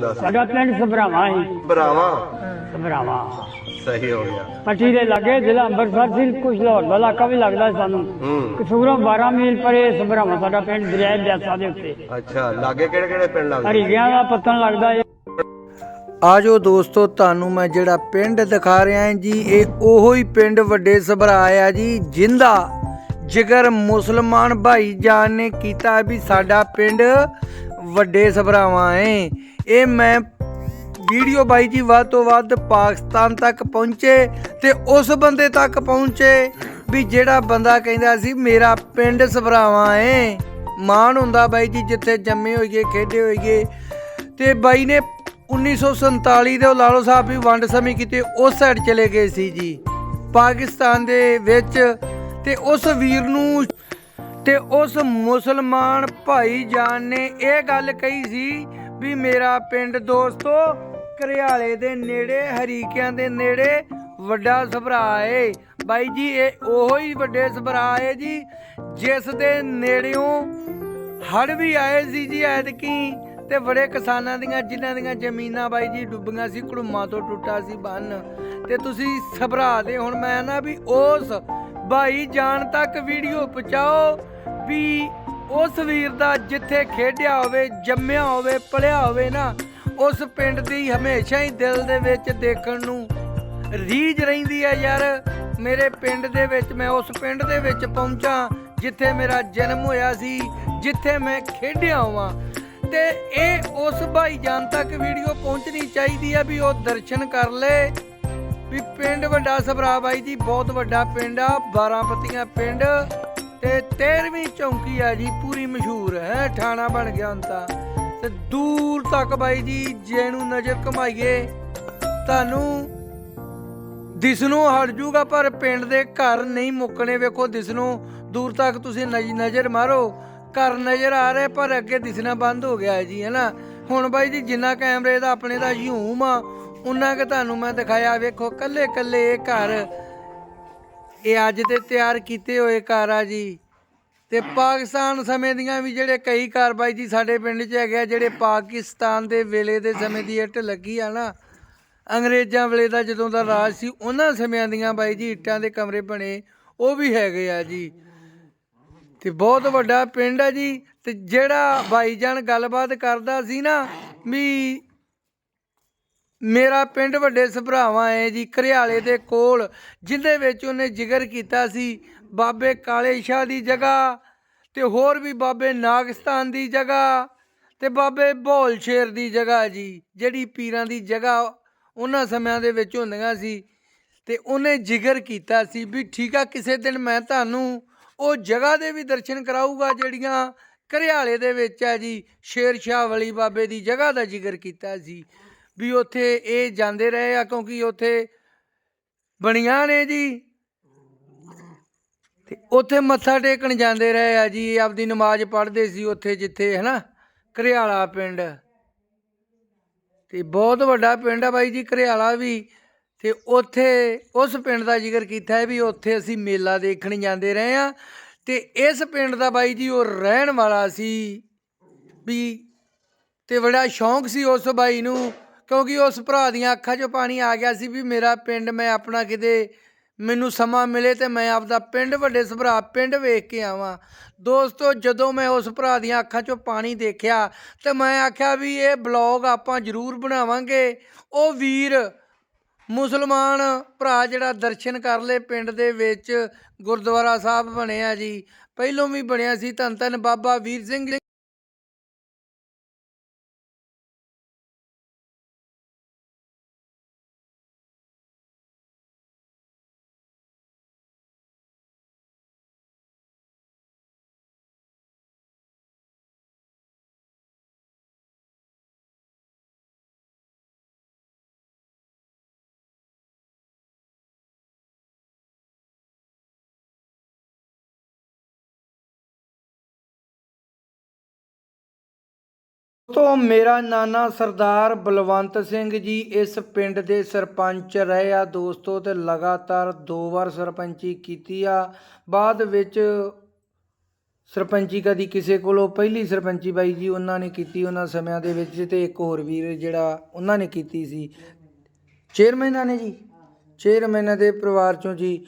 ਸਾਡਾ ਪਿੰਡ ਸਭਰਾਵਾਂ ਹੀ ਭਰਾਵਾ ਸਭਰਾਵਾਂ। ਸਹੀ ਹੋ ਗਿਆ। ਪੱਟੀ ਦੇ ਲਾਗੇ ਜ਼ਿਲ੍ਹਾ ਅੰਮ੍ਰਿਤਸਰ ਸੀ ਕੁਝ ਲਾਹੌਰ ਦਾ ਇਲਾਕਾ ਵੀ ਲੱਗਦਾ ਸੀ ਸਾਨੂੰ। ਹੂੰ। ਕਸੂਰੋਂ 12 ਮੀਲ ਪਰੇ ਸਭਰਾਵਾਂ ਸਾਡਾ ਪਿੰਡ ਦਰਿਆ ਬਿਆਸਾ ਦੇ ਉੱਤੇ। ਅੱਛਾ ਲਾਗੇ ਕਿਹੜੇ ਕਿਹੜੇ ਪਿੰਡ ਲੱਗਦੇ? ਹਰੀਗਿਆਂ ਦਾ ਪੱਤਨ ਲੱਗਦਾ ਏ। ਆਜੋ ਦੋਸਤੋ ਤੁਹਾਨੂੰ ਮੈਂ ਜਿਹੜਾ ਪਿੰਡ ਦਿਖਾ ਰਿਹਾ ਹਾਂ ਜੀ ਇਹ ਉਹੋ ਹੀ ਪਿੰਡ ਵੱਡੇ ਸਭਰਾ ਆ ਜੀ ਜਿੰਦਾ ਜਿਗਰ ਮੁਸਲਮਾਨ ਭਾਈ ਜਾਨ ਨੇ ਕੀਤਾ ਵੀ ਸਾਡਾ ਪਿੰਡ ਵੱਡੇ ਸਭਰਾਵਾਂ ਏ। ਇਹ ਮੈਂ ਵੀਡੀਓ ਬਾਈ ਜੀ ਵੱਧ ਤੋਂ ਵੱਧ ਪਾਕਿਸਤਾਨ ਤੱਕ ਪਹੁੰਚੇ ਤੇ ਉਸ ਬੰਦੇ ਤੱਕ ਪਹੁੰਚੇ ਵੀ ਜਿਹੜਾ ਬੰਦਾ ਕਹਿੰਦਾ ਸੀ, ਮੇਰਾ ਪਿੰਡ ਸਭਰਾਵਾਂ ਏ। ਮਾਣ ਹੁੰਦਾ ਬਾਈ ਜੀ ਜਿੱਥੇ ਜੰਮੇ ਹੋਈਏ, ਖੇਡੇ ਹੋਈਏ। ਤੇ ਬਾਈ ਨੇ 1947 ਦੇ ਉਹ ਲਾਲੋ ਸਾਹਿਬ ਵੀ ਵੰਡ ਸਮੇਂ ਕਿਤੇ, ਉਸ ਸਾਈਡ ਚਲੇ ਗਏ ਸੀ ਜੀ, ਪਾਕਿਸਤਾਨ ਦੇ ਵਿੱਚ। ਤੇ ਉਸ ਵੀਰ ਨੂੰ ਤੇ ਉਸ ਮੁਸਲਮਾਨ ਭਾਈ ਜਾਨ ਨੇ ਇਹ ਗੱਲ ਕਹੀ ਸੀ ਵੀ ਮੇਰਾ ਪਿੰਡ ਦੋਸਤੋ ਘਰਿਆਲੇ ਦੇ ਨੇੜੇ, ਹਰੀਕਿਆਂ ਦੇ ਨੇੜੇ ਵੱਡਾ ਸਭਰਾ ਏ। ਬਾਈ ਜੀ, ਇਹ ਉਹੋ ਹੀ ਵੱਡੇ ਸਭਰਾ ਏ ਜੀ, ਜਿਸ ਦੇ ਨੇੜਿਓਂ ਹੜ ਵੀ ਆਏ ਸੀ ਜੀ ਐਤਕੀ, ਤੇ ਬੜੇ ਕਿਸਾਨਾਂ ਦੀਆਂ, ਜਿਨ੍ਹਾਂ ਦੀਆਂ ਜ਼ਮੀਨਾਂ ਬਾਈ ਜੀ ਡੁੱਬੀਆਂ ਸੀ, ਘੜੂਮਾਂ ਤੋਂ ਟੁੱਟਾ ਸੀ ਬੰਨ। ਤੇ ਤੁਸੀਂ ਸਭਰਾ ਦੇ, ਹੁਣ ਮੈਂ ਨਾ ਵੀ ਉਸ ਭਾਈ ਜਾਨ ਤੱਕ ਵੀਡੀਓ ਪਹੁੰਚਾਓ ਵੀ ਉਸ ਵੀਰ ਦਾ ਜਿੱਥੇ ਖੇਡਿਆ ਹੋਵੇ, ਜੰਮਿਆ ਹੋਵੇ ਪਲਿਆ ਹੋਵੇ ਨਾ, ਉਸ ਪਿੰਡ ਦੀ ਹਮੇਸ਼ਾ ਹੀ ਦਿਲ ਦੇ ਵਿੱਚ ਦੇਖਣ ਨੂੰ ਰੀਝ ਰਹਿੰਦੀ ਹੈ ਯਾਰ। ਮੇਰੇ ਪਿੰਡ ਦੇ ਵਿੱਚ, ਮੈਂ ਉਸ ਪਿੰਡ ਦੇ ਵਿੱਚ ਪਹੁੰਚਾਂ, ਜਿੱਥੇ ਮੇਰਾ ਜਨਮ ਹੋਇਆ ਸੀ, ਜਿੱਥੇ ਮੈਂ ਖੇਡਿਆ ਹਾਂ ਤੇ ਇਹ ਉਸ ਭਾਈਜਾਨ ਤੱਕ ਵੀਡੀਓ ਪਹੁੰਚਣੀ ਚਾਹੀਦੀ ਹੈ ਵੀ ਉਹ ਦਰਸ਼ਨ ਕਰ ਲੇ। ਵੀ ਪਿੰਡ ਵੱਡਾ ਸਭਰਾ ਬਾਈ ਜੀ, ਬਹੁਤ ਵੱਡਾ ਪਿੰਡ ਆ 12 ਪੱਤੀਆਂ ਪਿੰਡ। ਤੇ 13ਵੀਂ ਚੌਂਕੀ ਆ ਜੀ, ਪੂਰੀ ਮਸ਼ਹੂਰ, ਹੈ ਥਾਣਾ ਬਣ ਗਿਆ ਹੁਣ ਤਾਂ। ਤੇ ਦੂਰ ਤੱਕ ਬਾਈ ਜੀ ਜੇ ਨੂੰ ਨਜ਼ਰ ਘਮਾਈਏ, ਤੁਹਾਨੂੰ ਦਿਸ ਨੂੰ ਹਟ ਜੂਗਾ, ਪਰ ਪਿੰਡ ਦੇ ਘਰ ਨਹੀਂ ਮੁੱਕਣੇ। ਵੇਖੋ ਦਿਸ ਨੂੰ ਦੂਰ ਤੱਕ ਤੁਸੀਂ ਨਜ਼- ਨਜ਼ਰ ਮਾਰੋ। ਘਰ ਨਜ਼ਰ ਆ ਰਹੇ, ਪਰ ਅੱਗੇ ਦਿਸਣਾ ਬੰਦ ਹੋ ਗਿਆ ਜੀ, ਹੈਨਾ? ਹੁਣ ਬਾਈ ਜੀ, ਜਿੰਨਾ ਕੈਮਰੇ ਦਾ ਆਪਣੇ ਦਾ ਝੂਮ ਆ ਉਹਨਾਂ ਕਿ ਤੁਹਾਨੂੰ ਮੈਂ ਦਿਖਾਇਆ। ਵੇਖੋ ਕੱਲੇ ਕੱਲੇ ਇਹ ਘਰ ਇਹ ਅੱਜ ਤੇ ਤਿਆਰ ਕੀਤੇ ਹੋਏ ਘਰ ਆ ਜੀ। ਤੇ ਪਾਕਿਸਤਾਨ ਸਮੇਂ ਦੀਆਂ ਵੀ ਜਿਹੜੇ ਕਈ ਘਰ ਬਾਈ ਜੀ ਸਾਡੇ ਪਿੰਡ 'ਚ ਹੈਗੇ ਆ, ਜਿਹੜੇ ਪਾਕਿਸਤਾਨ ਦੇ ਵੇਲੇ ਦੇ ਸਮੇਂ ਦੀ ਇੱਟ ਲੱਗੀ ਆ ਨਾ, ਅੰਗਰੇਜ਼ਾਂ ਵੇਲੇ ਦਾ ਜਦੋਂ ਦਾ ਰਾਜ ਸੀ, ਉਹਨਾਂ ਸਮਿਆਂ ਦੀਆਂ ਬਾਈ ਜੀ ਇੱਟਾਂ ਦੇ ਕਮਰੇ ਬਣੇ, ਉਹ ਵੀ ਹੈਗੇ ਆ ਜੀ। ਤੇ ਬਹੁਤ ਵੱਡਾ ਪਿੰਡ ਆ ਜੀ, ਤੇ ਜਿਹੜਾ ਬਾਈਜਾਨ ਗੱਲਬਾਤ ਕਰਦਾ ਸੀ ਨਾ, ਵੀ ਮੇਰਾ ਪਿੰਡ ਵੱਡੇ ਸਭਰਾਵਾਂ ਹੈ ਜੀ, ਘਰਿਆਲੇ ਦੇ ਕੋਲ, ਜਿੰਦੇ ਵਿੱਚ ਉਹਨੇ ਜ਼ਿਕਰ ਕੀਤਾ ਸੀ, ਬਾਬੇ ਕਾਲੇ ਸ਼ਾਹ ਦੀ ਜਗ੍ਹਾ ਤੇ ਹੋਰ ਵੀ ਬਾਬੇ ਨਾਗਸਤਾਨ ਦੀ ਜਗ੍ਹਾ ਤੇ ਬਾਬੇ ਭੋਲ ਸ਼ੇਰ ਦੀ ਜਗ੍ਹਾ ਜੀ, ਜਿਹੜੀ ਪੀਰਾਂ ਦੀ ਜਗ੍ਹਾ ਉਹਨਾਂ ਸਮਿਆਂ ਦੇ ਵਿੱਚ ਹੁੰਦੀਆਂ ਸੀ ਤੇ ਉਹਨੇ ਜ਼ਿਕਰ ਕੀਤਾ ਸੀ ਵੀ ਠੀਕ ਆ, ਕਿਸੇ ਦਿਨ ਮੈਂ ਤੁਹਾਨੂੰ ਉਹ ਜਗ੍ਹਾ ਦੇ ਵੀ ਦਰਸ਼ਨ ਕਰਾਊਗਾ ਜਿਹੜੀਆਂ ਘਰਿਆਲੇ ਦੇ ਵਿੱਚ ਹੈ ਜੀ, ਸ਼ੇਰ ਸ਼ਾਹ ਵਲੀ ਬਾਬੇ ਦੀ ਜਗ੍ਹਾ ਦਾ ਜ਼ਿਕਰ ਕੀਤਾ ਸੀ। ਵੀ ਉੱਥੇ ਇਹ ਜਾਂਦੇ ਰਹੇ ਆ ਕਿਉਂਕਿ ਉੱਥੇ ਬਣੀਆਂ ਨੇ ਜੀ। ਤੇ ਉੱਥੇ ਮੱਥਾ ਟੇਕਣ ਜਾਂਦੇ ਰਹੇ ਆ ਜੀ, ਆਪਦੀ ਨਮਾਜ਼ ਪੜ੍ਹਦੇ ਸੀ ਉੱਥੇ ਜਿੱਥੇ ਹੈ ਨਾ ਘਰਿਆਲਾ ਪਿੰਡ। ਤੇ ਬਹੁਤ ਵੱਡਾ ਪਿੰਡ ਆ ਬਾਈ ਜੀ ਘਰਿਆਲਾ ਵੀ। ਤੇ ਉੱਥੇ ਉਸ ਪਿੰਡ ਦਾ ਜ਼ਿਕਰ ਕੀਤਾ ਹੈ ਵੀ ਉੱਥੇ ਅਸੀਂ ਮੇਲਾ ਦੇਖਣ ਜਾਂਦੇ ਰਹੇ ਆ। ਤੇ ਇਸ ਪਿੰਡ ਦਾ ਬਾਈ ਜੀ ਉਹ ਰਹਿਣ ਵਾਲਾ ਸੀ ਵੀ, ਤੇ ਬੜਾ ਸ਼ੌਂਕ ਸੀ ਉਸ ਬਾਈ ਨੂੰ ਕਿਉਂਕਿ ਉਸ ਭਰਾ ਦੀਆਂ ਅੱਖਾਂ 'ਚੋਂ ਪਾਣੀ ਆ ਗਿਆ ਸੀ ਵੀ ਮੇਰਾ ਪਿੰਡ ਮੈਂ ਆਪਣਾ ਕਿਤੇ ਮੈਨੂੰ ਸਮਾਂ ਮਿਲੇ ਤੇ ਮੈਂ ਆਪਦਾ ਪਿੰਡ, ਵੱਡੇ ਸਭਰਾ ਪਿੰਡ ਵੇਖ ਕੇ ਆਵਾਂ। ਦੋਸਤੋ, ਜਦੋਂ ਮੈਂ ਉਸ ਭਰਾ ਦੀਆਂ ਅੱਖਾਂ 'ਚੋਂ ਪਾਣੀ ਦੇਖਿਆ ਤੇ ਮੈਂ ਆਖਿਆ ਵੀ ਇਹ ਬਲੌਗ ਆਪਾਂ ਜ਼ਰੂਰ ਬਣਾਵਾਂਗੇ। ਉਹ ਵੀਰ, ਮੁਸਲਮਾਨ ਭਰਾ ਜਿਹੜਾ ਦਰਸ਼ਨ ਕਰ ਲੇ ਪਿੰਡ ਦੇ ਵਿੱਚ ਗੁਰਦੁਆਰਾ ਸਾਹਿਬ ਬਣਿਆ ਜੀ। ਪਹਿਲੋਂ ਵੀ ਬਣਿਆ ਸੀ ਧੰਨ ਧੰਨ ਬਾਬਾ ਵੀਰ ਸਿੰਘ ਤੋਂ ਮੇਰਾ ਨਾਨਾ ਸਰਦਾਰ ਬਲਵੰਤ ਸਿੰਘ ਜੀ ਇਸ ਪਿੰਡ ਦੇ ਸਰਪੰਚ ਰਹੇ ਆ ਦੋਸਤੋ ਤੇ ਲਗਾਤਾਰ ਦੋ ਵਾਰ ਸਰਪੰਚੀ ਕੀਤੀ ਆ। ਬਾਅਦ ਵਿੱਚ ਸਰਪੰਚੀ ਕਦੀ ਕਿਸੇ ਕੋਲੋਂ, ਪਹਿਲੀ ਸਰਪੰਚੀ ਬਾਈ ਜੀ ਉਹਨਾਂ ਨੇ ਕੀਤੀ ਉਹਨਾਂ ਸਮਿਆਂ ਦੇ ਵਿੱਚ ਤੇ ਇੱਕ ਹੋਰ ਵੀਰ ਜਿਹੜਾ ਉਹਨਾਂ ਨੇ ਕੀਤੀ ਸੀ। ਚੇਅਰਮੈਨਾਂ ਨੇ ਜੀ? ਚੇਅਰਮੈਨਾਂ ਦੇ ਪਰਿਵਾਰ ਚੋਂ ਜੀ।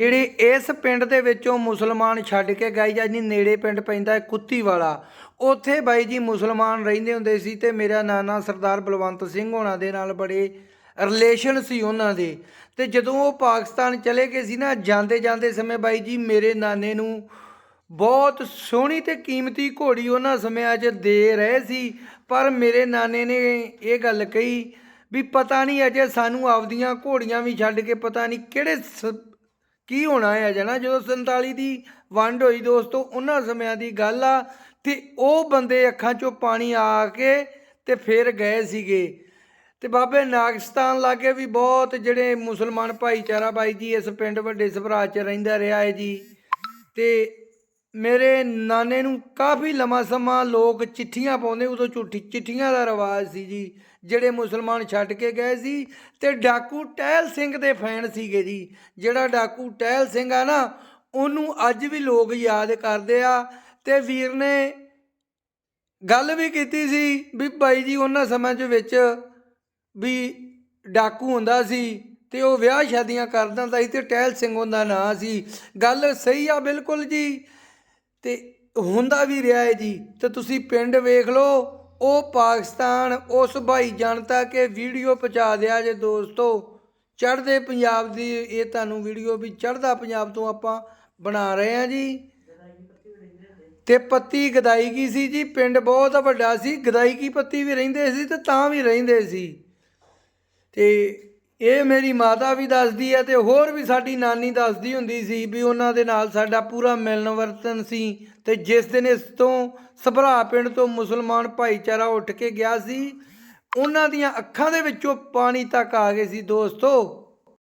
ਜਿਹੜੇ ਇਸ ਪਿੰਡ ਦੇ ਵਿੱਚੋਂ ਮੁਸਲਮਾਨ ਛੱਡ ਕੇ ਗਏ ਜਾਂ ਜੀ ਨੇੜੇ ਪਿੰਡ ਪੈਂਦਾ ਹੈ ਕੁੱਤੀ ਵਾਲਾ, ਉੱਥੇ ਬਾਈ ਜੀ ਮੁਸਲਮਾਨ ਰਹਿੰਦੇ ਹੁੰਦੇ ਸੀ ਤੇ ਮੇਰਾ ਨਾਨਾ ਸਰਦਾਰ ਬਲਵੰਤ ਸਿੰਘ ਹੋਣਾ ਦੇ ਨਾਲ ਬੜੇ ਰਿਲੇਸ਼ਨ ਸੀ ਉਹਨਾਂ ਦੇ। ਤੇ ਜਦੋਂ ਉਹ ਪਾਕਿਸਤਾਨ ਚਲੇ ਗਏ ਸੀ ਨਾ, ਜਾਂਦੇ ਜਾਂਦੇ ਸਮੇਂ ਬਾਈ ਜੀ ਮੇਰੇ ਨਾਨੇ ਨੂੰ ਬਹੁਤ ਸੋਹਣੀ ਤੇ ਕੀਮਤੀ ਘੋੜੀ ਉਹਨਾਂ ਸਮਿਆਂ 'ਚ ਦੇ ਰਹੇ ਸੀ, ਪਰ ਮੇਰੇ ਨਾਨੇ ਨੇ ਇਹ ਗੱਲ ਕਹੀ ਵੀ ਪਤਾ ਨਹੀਂ ਅਜੇ ਸਾਨੂੰ ਆਪਦੀਆਂ ਘੋੜੀਆਂ ਵੀ ਛੱਡ ਕੇ ਪਤਾ ਨਹੀਂ ਕਿਹੜੇ ਸ- ਕੀ ਹੋਣਾ ਹੈ ਜਣਾ? ਜਦੋਂ 47 ਦੀ ਵੰਡ ਹੋਈ ਦੋਸਤੋ, ਉਹਨਾਂ ਸਮਿਆਂ ਦੀ ਗੱਲ ਆ, ਤੇ ਉਹ ਬੰਦੇ ਅੱਖਾਂ 'ਚੋਂ ਪਾਣੀ ਆ ਕੇ ਤੇ ਫਿਰ ਗਏ ਸੀਗੇ। ਤੇ ਬਾਬੇ ਨਾਗਸਤਾਨ ਲਾਗੇ ਵੀ ਬਹੁਤ ਜਿਹੜੇ ਮੁਸਲਮਾਨ ਭਾਈਚਾਰਾ ਬਾਈ ਜੀ ਇਸ ਪਿੰਡ ਵੱਡੇ ਸਭਰਾ 'ਚ ਰਹਿੰਦਾ ਰਿਹਾ ਹੈ ਜੀ। ਤੇ ਮੇਰੇ ਨਾਨੇ ਨੂੰ ਕਾਫੀ ਲੰਮਾ ਸਮਾਂ ਲੋਕ ਚਿੱਠੀਆਂ ਪਾਉਂਦੇ, ਉਦੋਂ ਝੂਠੀ ਚਿੱਠੀਆਂ ਦਾ ਰਿਵਾਜ ਸੀ ਜੀ, ਜਿਹੜੇ ਮੁਸਲਮਾਨ ਛੱਡ ਕੇ ਗਏ ਸੀ ਤੇ ਡਾਕੂ ਟਹਿਲ ਸਿੰਘ ਦੇ ਫੈਨ ਸੀਗੇ ਜੀ। ਜਿਹੜਾ ਡਾਕੂ ਟਹਿਲ ਸਿੰਘ ਆ ਨਾ, ਉਹਨੂੰ ਅੱਜ ਵੀ ਲੋਕ ਯਾਦ ਕਰਦੇ ਆ ਤੇ ਵੀਰ ਨੇ ਗੱਲ ਵੀ ਕੀਤੀ ਸੀ ਵੀ ਬਾਈ ਜੀ ਉਹਨਾਂ ਸਮੇਂ 'ਚ ਵਿੱਚ ਵੀ ਡਾਕੂ ਹੁੰਦਾ ਸੀ ਤੇ ਉਹ ਵਿਆਹ ਸ਼ਾਦੀਆਂ ਕਰਦਾ ਹੁੰਦਾ ਸੀ ਤੇ ਟਹਿਲ ਸਿੰਘ ਉਹਦਾ ਨਾਂ ਸੀ। ਗੱਲ ਸਹੀ ਆ ਬਿਲਕੁਲ ਜੀ। ਤੇ ਹੁੰਦਾ ਵੀ ਰਿਹਾ ਹੈ ਜੀ। ਤੇ ਤੁਸੀਂ ਪਿੰਡ ਵੇਖ ਲਓ, ਉਹ ਪਾਕਿਸਤਾਨ, ਉਸ ਭਾਈ ਜਨਤਾ ਕੇ ਵੀਡੀਓ ਪਹੁੰਚਾ ਦਿਆ ਜੇ ਦੋਸਤੋ। ਚੜ੍ਹਦੇ ਪੰਜਾਬ ਦੀ, ਇਹ ਤੁਹਾਨੂੰ ਵੀਡੀਓ ਵੀ ਚੜ੍ਹਦਾ ਪੰਜਾਬ ਤੋਂ ਆਪਾਂ ਬਣਾ ਰਹੇ ਹਾਂ ਜੀ। ਤੇ ਪੱਤੀ ਗਦਾਈਗੀ ਸੀ ਜੀ? ਪਿੰਡ ਬਹੁਤ ਵੱਡਾ ਸੀ ਗਦਾਈਗੀ ਪੱਤੀ ਵੀ ਰਹਿੰਦੇ ਸੀ ਤੇ ਤਾਂ ਵੀ ਰਹਿੰਦੇ ਸੀ। ਤੇ ਇਹ ਮੇਰੀ ਮਾਤਾ ਵੀ ਦੱਸਦੀ ਹੈ ਤੇ ਹੋਰ ਵੀ ਸਾਡੀ ਨਾਨੀ ਦੱਸਦੀ ਹੁੰਦੀ ਸੀ ਵੀ ਉਹਨਾਂ ਦੇ ਨਾਲ ਸਾਡਾ ਪੂਰਾ ਮਿਲਨ ਵਰਤਨ ਸੀ ਤੇ ਜਿਸ ਦਿਨ ਇਸ ਤੋਂ ਸਭਰਾ ਪਿੰਡ ਤੋਂ ਮੁਸਲਮਾਨ ਭਾਈਚਾਰਾ ਉੱਠ ਕੇ ਗਿਆ ਸੀ, ਉਹਨਾਂ ਦੀਆਂ ਅੱਖਾਂ ਦੇ ਵਿੱਚੋਂ ਪਾਣੀ ਤੱਕ ਆ ਗਏ ਸੀ ਦੋਸਤੋ।